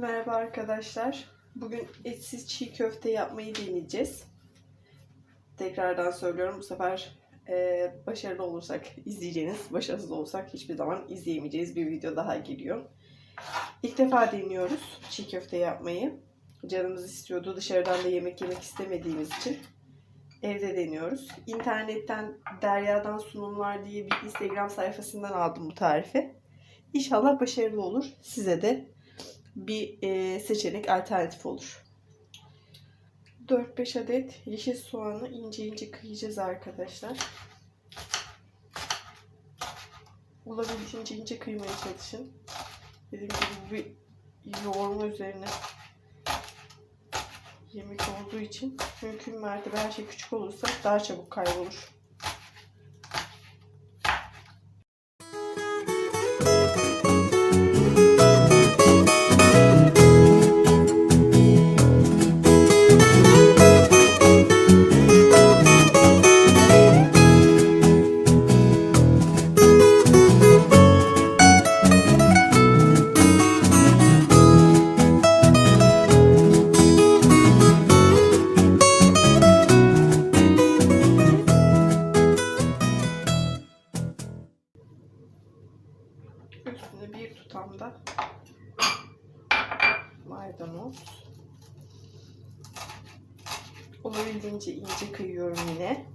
Merhaba arkadaşlar. Bugün etsiz çiğ köfte yapmayı deneyeceğiz. Tekrardan söylüyorum bu sefer e, başarılı olursak izleyeceğiniz, başarısız olursak hiçbir zaman izleyemeyeceğiz bir video daha geliyor. İlk defa deniyoruz çiğ köfte yapmayı. Canımız istiyordu. Dışarıdan da yemek yemek istemediğimiz için evde deniyoruz. İnternetten Derya'dan sunumlar diye bir Instagram sayfasından aldım bu tarifi. İnşallah başarılı olur. Size de bir e, seçenek alternatif olur. 4-5 adet yeşil soğanı ince ince kıyacağız arkadaşlar. Olabildiğince ince kıymaya çalışın. Dediğim gibi bir yoğurma üzerine yemek olduğu için mümkün mertebe her şey küçük olursa daha çabuk kaybolur. Olabildiğince ince kıyıyorum yine.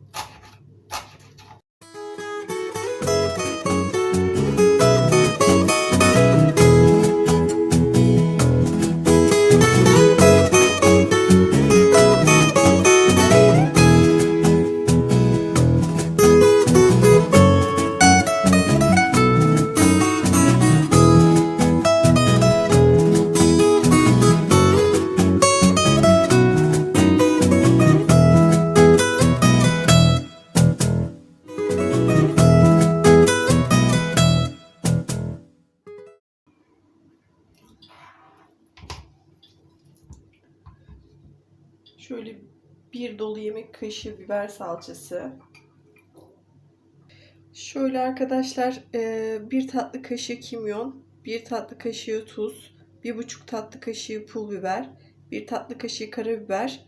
Bir dolu yemek kaşığı biber salçası. Şöyle arkadaşlar e, bir tatlı kaşığı kimyon, bir tatlı kaşığı tuz, bir buçuk tatlı kaşığı pul biber, bir tatlı kaşığı karabiber,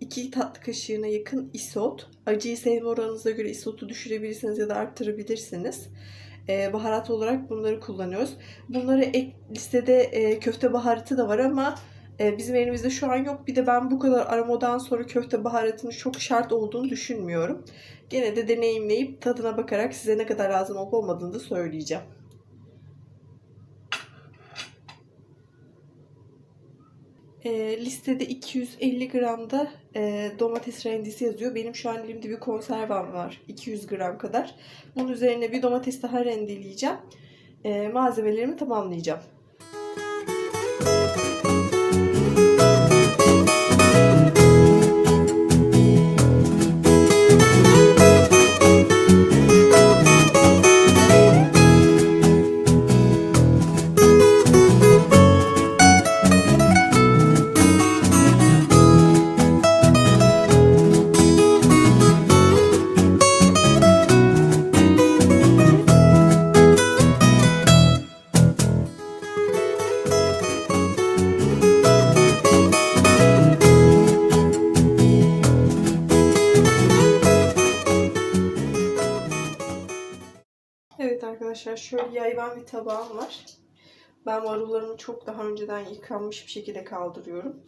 iki tatlı kaşığına yakın isot. Acıyı sevme oranınıza göre isotu düşürebilirsiniz ya da arttırabilirsiniz. E, baharat olarak bunları kullanıyoruz. Bunları ek listede e, köfte baharatı da var ama bizim elimizde şu an yok. Bir de ben bu kadar aromadan sonra köfte baharatının çok şart olduğunu düşünmüyorum. Gene de deneyimleyip tadına bakarak size ne kadar lazım olup olmadığını da söyleyeceğim. E, listede 250 gramda e, domates rendesi yazıyor. Benim şu an elimde bir konservam var. 200 gram kadar. Bunun üzerine bir domates daha rendeleyeceğim. E, malzemelerimi tamamlayacağım. Yayvan bir tabağım var. Ben marullarımı çok daha önceden yıkanmış bir şekilde kaldırıyorum.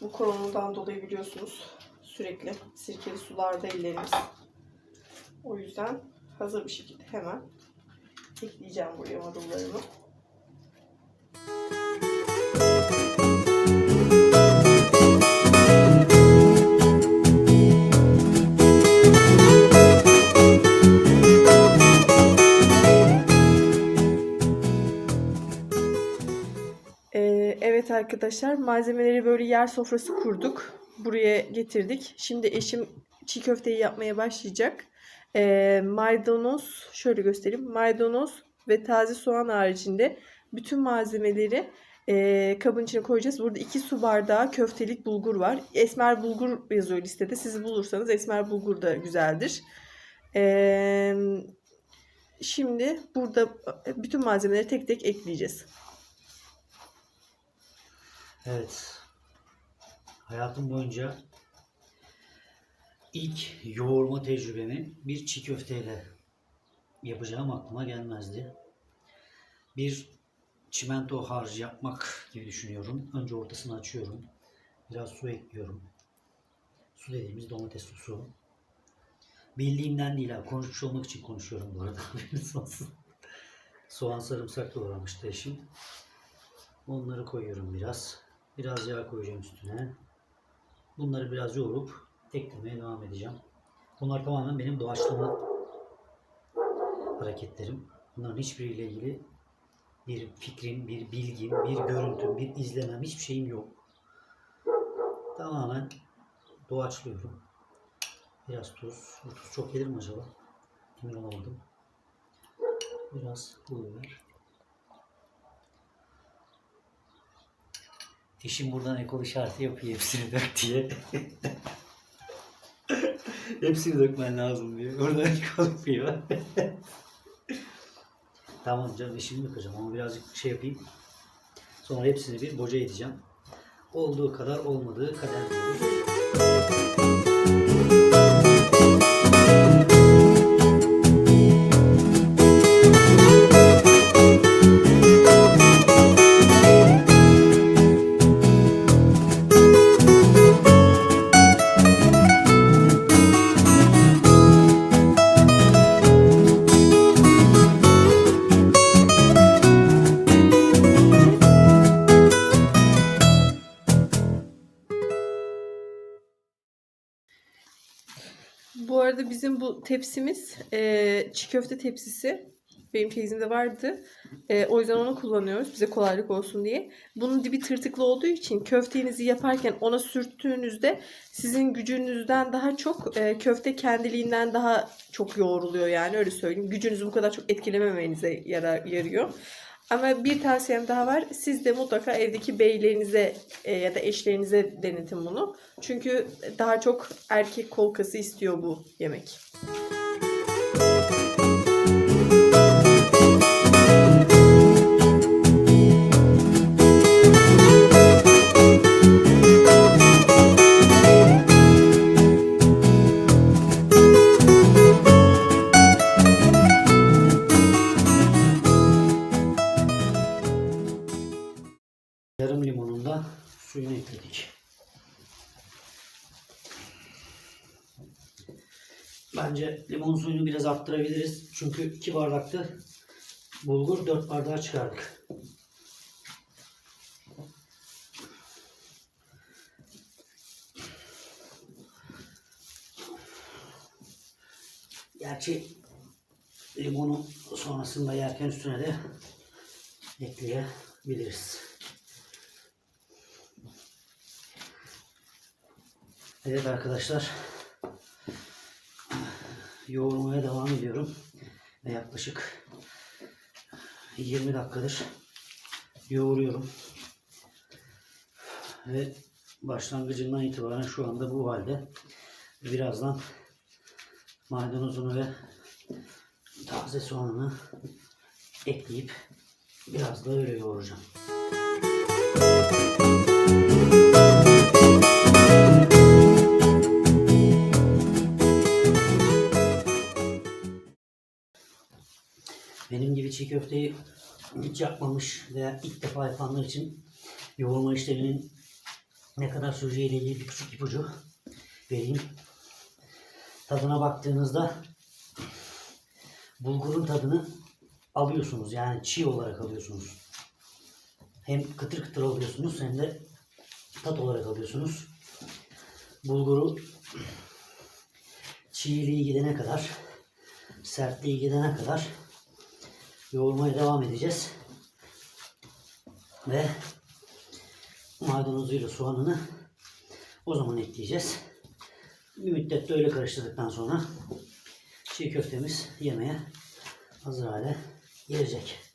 Bu koronadan dolayı biliyorsunuz sürekli sirkeli sularda ellerimiz. O yüzden hazır bir şekilde hemen ekleyeceğim buraya marullarımı. Ee, arkadaşlar malzemeleri böyle yer sofrası kurduk. Buraya getirdik. Şimdi eşim çiğ köfteyi yapmaya başlayacak. Ee, maydanoz şöyle göstereyim. Maydanoz ve taze soğan haricinde bütün malzemeleri e, kabın içine koyacağız. Burada 2 su bardağı köftelik bulgur var. Esmer bulgur yazıyor listede. Siz bulursanız esmer bulgur da güzeldir. Ee, şimdi burada bütün malzemeleri tek tek ekleyeceğiz. Evet. Hayatım boyunca ilk yoğurma tecrübemi bir çiğ köfteyle yapacağım aklıma gelmezdi. Bir çimento harcı yapmak gibi düşünüyorum. Önce ortasını açıyorum. Biraz su ekliyorum. Su dediğimiz domates sosu. Bildiğimden değil ha. Konuşmuş olmak için konuşuyorum bu arada. Haberiniz. Soğan sarımsak doğramıştı eşim. Onları koyuyorum biraz. Biraz yağ koyacağım üstüne. Bunları biraz yoğurup eklemeye devam edeceğim. Bunlar tamamen benim doğaçlama hareketlerim. Bunların hiçbiriyle ilgili bir fikrim, bir bilgim, bir görüntüm, bir izlemem, hiçbir şeyim yok. Tamamen doğaçlıyorum. Biraz tuz. Bu tuz çok gelir mi acaba? Emin olamadım. Biraz pul biber. Eşim buradan ekol işareti yapıyor hepsini dök diye. hepsini dökmen lazım diyor. Oradan ekol yapıyor. tamam canım eşimi dökeceğim ama birazcık şey yapayım. Sonra hepsini bir boca edeceğim. Olduğu kadar olmadığı kadar Bu arada bizim bu tepsimiz eee çiğ köfte tepsisi. Benim teyzemde vardı. Eee, o yüzden onu kullanıyoruz. Bize kolaylık olsun diye. Bunun dibi tırtıklı olduğu için köftenizi yaparken ona sürttüğünüzde sizin gücünüzden daha çok eee, köfte kendiliğinden daha çok yoğruluyor yani öyle söyleyeyim. Gücünüzü bu kadar çok etkilememenize yarar, yarıyor. Ama bir tavsiyem daha var. Siz de mutlaka evdeki beylerinize e, ya da eşlerinize denetin bunu. Çünkü daha çok erkek kolkası istiyor bu yemek. Yarım Bence limon suyunu biraz arttırabiliriz. Çünkü 2 bardaktı bulgur 4 bardağa çıkardık. Gerçi limonu sonrasında yerken üstüne de ekleyebiliriz. Evet arkadaşlar. Yoğurmaya devam ediyorum. Ve yaklaşık 20 dakikadır yoğuruyorum. Ve başlangıcından itibaren şu anda bu halde. Birazdan maydanozunu ve taze soğanını ekleyip biraz da öyle yoğuracağım. Benim çiğ köfteyi hiç yapmamış veya ilk defa yapanlar için yoğurma işleminin ne kadar süreceğiyle ilgili bir küçük ipucu vereyim. Tadına baktığınızda bulgurun tadını alıyorsunuz. Yani çiğ olarak alıyorsunuz. Hem kıtır kıtır alıyorsunuz hem de tat olarak alıyorsunuz. Bulguru çiğliği gidene kadar, sertliği gidene kadar yoğurmaya devam edeceğiz. Ve maydanozuyla soğanını o zaman ekleyeceğiz. Bir müddet de öyle karıştırdıktan sonra çiğ köftemiz yemeğe hazır hale gelecek.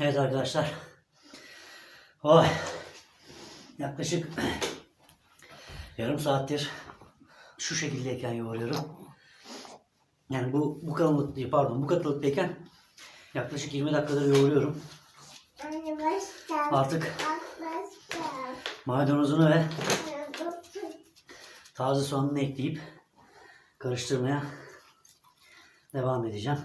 Arkadaşlar. Oy. Yaklaşık yarım saattir şu şekildeyken yoğuruyorum. Yani bu bu kalınlık değil pardon bu katılıktayken yaklaşık 20 dakikadır yoğuruyorum. Artık maydanozunu ve taze soğanını ekleyip karıştırmaya devam edeceğim.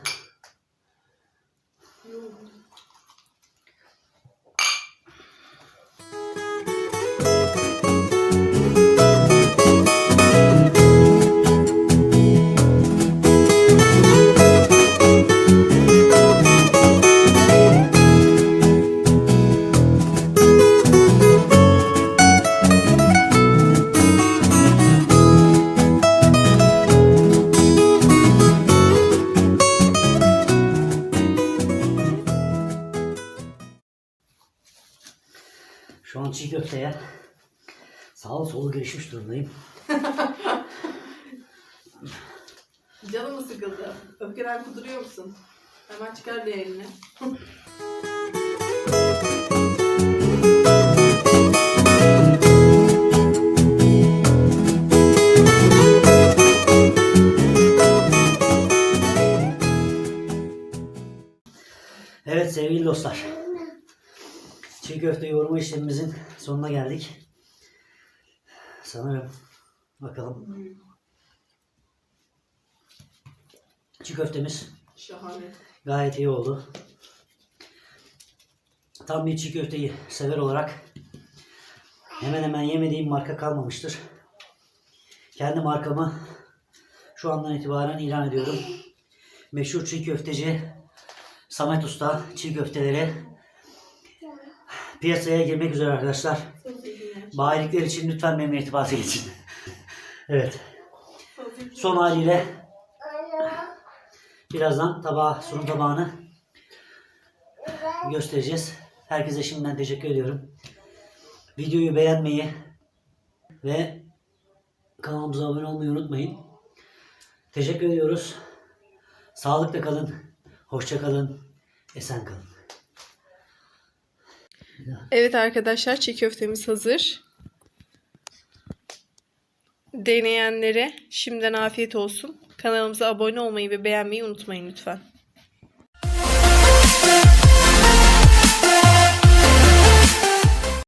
Solu girişmiş durumdayım. Canım mı sıkıldı? Öfkeden kuduruyor musun? Hemen çıkar elini. Evet sevgili dostlar. Çiğ köfte yoğurma işlemimizin sonuna geldik. Sanırım. Bakalım. Çiğ köftemiz Şahane. gayet iyi oldu. Tam bir çiğ köfteyi sever olarak hemen hemen yemediğim marka kalmamıştır. Kendi markamı şu andan itibaren ilan ediyorum. Meşhur çiğ köfteci Samet Usta çiğ köfteleri piyasaya girmek üzere arkadaşlar. Bayilikler için lütfen benimle irtibata geçin. evet. Son haliyle birazdan tabağı, sunum tabağını göstereceğiz. Herkese şimdiden teşekkür ediyorum. Videoyu beğenmeyi ve kanalımıza abone olmayı unutmayın. Teşekkür ediyoruz. Sağlıkla kalın. Hoşça kalın. Esen kalın. Evet arkadaşlar çiğ köftemiz hazır. Deneyenlere şimdiden afiyet olsun. Kanalımıza abone olmayı ve beğenmeyi unutmayın lütfen.